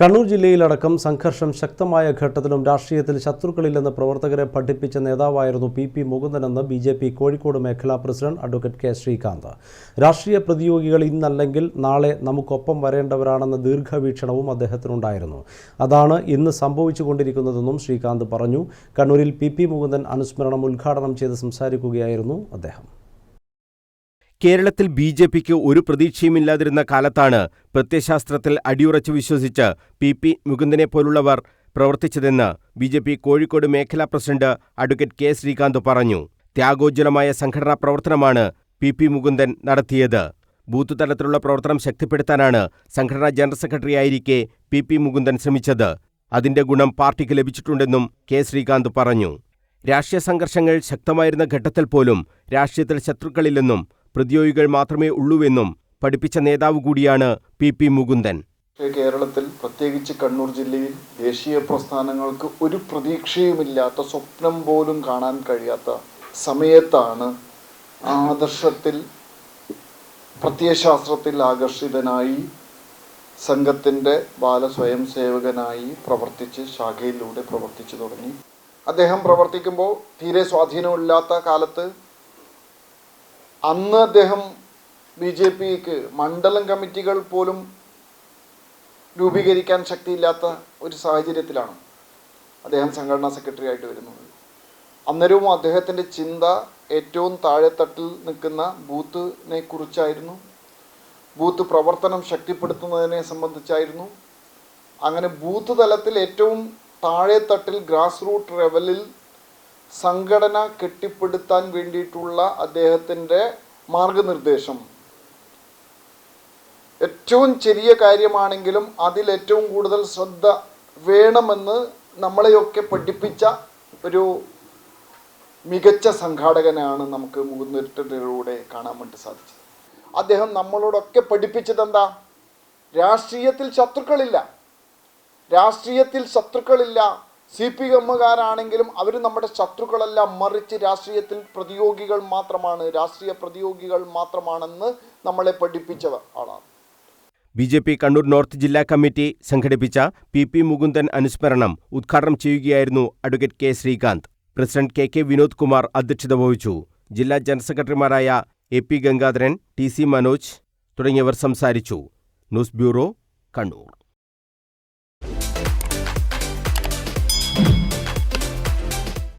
കണ്ണൂർ ജില്ലയിലടക്കം സംഘർഷം ശക്തമായ ഘട്ടത്തിലും രാഷ്ട്രീയത്തിൽ ശത്രുക്കളില്ലെന്ന് പ്രവർത്തകരെ പഠിപ്പിച്ച നേതാവായിരുന്നു പി പി മുകുന്ദനെന്ന് ബി ജെ പി കോഴിക്കോട് മേഖലാ പ്രസിഡന്റ് അഡ്വക്കേറ്റ് കെ ശ്രീകാന്ത്. രാഷ്ട്രീയ പ്രതിയോഗികൾ ഇന്നല്ലെങ്കിൽ നാളെ നമുക്കൊപ്പം വരേണ്ടവരാണെന്ന ദീർഘവീക്ഷണവും അദ്ദേഹത്തിനുണ്ടായിരുന്നു. അതാണ് ഇന്ന് സംഭവിച്ചുകൊണ്ടിരിക്കുന്നതെന്നും ശ്രീകാന്ത് പറഞ്ഞു. കണ്ണൂരിൽ പി പി മുകുന്ദൻ അനുസ്മരണം ഉദ്ഘാടനം ചെയ്ത് സംസാരിക്കുകയായിരുന്നു അദ്ദേഹം. കേരളത്തിൽ ബി ജെ പിക്ക് ഒരു പ്രതീക്ഷയുമില്ലാതിരുന്ന കാലത്താണ് പ്രത്യയശാസ്ത്രത്തിൽ അടിയുറച്ചു വിശ്വസിച്ച് പി പി മുകുന്ദനെ പോലുള്ളവർ പ്രവർത്തിച്ചതെന്ന് ബി ജെ പി കോഴിക്കോട് മേഖലാ പ്രസിഡന്റ് അഡ്വക്കേറ്റ് കെ ശ്രീകാന്ത് പറഞ്ഞു. ത്യാഗോജ്വലമായ സംഘടനാ പ്രവർത്തനമാണ് പി പി മുകുന്ദൻ നടത്തിയത്. ബൂത്ത് തലത്തിലുള്ള പ്രവർത്തനം ശക്തിപ്പെടുത്താനാണ് സംഘടനാ ജനറൽ സെക്രട്ടറിയായിരിക്കെ പി പി മുകുന്ദൻ ശ്രമിച്ചത്. അതിന്റെ ഗുണം പാർട്ടിക്ക് ലഭിച്ചിട്ടുണ്ടെന്നും കെ ശ്രീകാന്ത് പറഞ്ഞു. രാഷ്ട്രീയ സംഘർഷങ്ങൾ ശക്തമായിരുന്ന ഘട്ടത്തിൽ പോലും രാഷ്ട്രീയത്തിൽ ശത്രുക്കളില്ലെന്നും പ്രതിയോഗികൾ മാത്രമേ ഉള്ളൂവെന്നും പഠിപ്പിച്ച നേതാവ് കൂടിയാണ് പി പി മുകുന്ദൻ. കേരളത്തിൽ പ്രത്യേകിച്ച് കണ്ണൂർ ജില്ലയിൽ ദേശീയ പ്രസ്ഥാനങ്ങൾക്ക് ഒരു പ്രതീക്ഷയുമില്ലാത്ത സ്വപ്നം പോലും കാണാൻ കഴിയാത്ത സമയത്താണ് ആദർശത്തിൽ പ്രത്യയശാസ്ത്രത്തിൽ ആകർഷിതനായി സംഘത്തിന്റെ ബാലസ്വയം സേവകനായി പ്രവർത്തിച്ച് ശാഖയിലൂടെ പ്രവർത്തിച്ചു തുടങ്ങി. അദ്ദേഹം പ്രവർത്തിക്കുമ്പോൾ തീരെ സ്വാധീനമില്ലാത്ത കാലത്ത് അന്ന് അദ്ദേഹം ബി ജെ പിക്ക് മണ്ഡലം കമ്മിറ്റികൾ പോലും രൂപീകരിക്കാൻ ശക്തിയില്ലാത്ത ഒരു സാഹചര്യത്തിലാണ് അദ്ദേഹം സംഘടനാ സെക്രട്ടറി ആയിട്ട് വരുന്നത്. അന്നേരവും അദ്ദേഹത്തിന്റെ ചിന്ത ഏറ്റവും താഴെത്തട്ടിൽ നിൽക്കുന്ന ബൂത്തിനെ കുറിച്ചായിരുന്നു. ബൂത്ത് പ്രവർത്തനം ശക്തിപ്പെടുത്തുന്നതിനെ സംബന്ധിച്ചായിരുന്നു. അങ്ങനെ ബൂത്ത് തലത്തിൽ ഏറ്റവും താഴെത്തട്ടിൽ ഗ്രാസ് റൂട്ട് ലെവലിൽ സംഘടന കെട്ടിപ്പടുത്താൻ വേണ്ടിയിട്ടുള്ള അദ്ദേഹത്തിന്റെ മാർഗനിർദ്ദേശം. ഏറ്റവും ചെറിയ കാര്യമാണെങ്കിലും അതിൽ ഏറ്റവും കൂടുതൽ ശ്രദ്ധ വേണമെന്ന് നമ്മളെയൊക്കെ പഠിപ്പിച്ച ഒരു മികച്ച സംഘാടകനാണ് നമുക്ക് മുകുന്ദരിലൂടെ കാണാൻ വേണ്ടി സാധിച്ചത്. അദ്ദേഹം നമ്മളോടൊക്കെ പഠിപ്പിച്ചത് എന്താ രാഷ്ട്രീയത്തിൽ ശത്രുക്കളില്ല. രാഷ്ട്രീയത്തിൽ ശത്രുക്കളില്ല. സി പി എമ്മുകാരാണെങ്കിലും അവർ നമ്മുടെ ശത്രുക്കളല്ല മറിച്ച് രാഷ്ട്രീയത്തിൽ പ്രതിയോഗികൾ മാത്രമാണ് രാഷ്ട്രീയ പ്രതിയോഗികൾ മാത്രമാണെന്ന് നമ്മളെ പഠിപ്പിച്ചവർ ആളാണ്. B J P Kannur north ജില്ലാ കമ്മിറ്റി സംഘടിപ്പിച്ച പി പി മുകുന്ദൻ അനുസ്മരണം ഉദ്ഘാടനം ചെയ്യുകയായിരുന്നു advocate K Sreekanth. President K K Vinod Kumar അധ്യക്ഷത വഹിച്ചു. ജില്ലാ ജനറൽ സെക്രട്ടറിമാരായ A P Gangadharan T C Manoj തുടങ്ങിയവർ സംസാരിച്ചു. News bureau Kannur.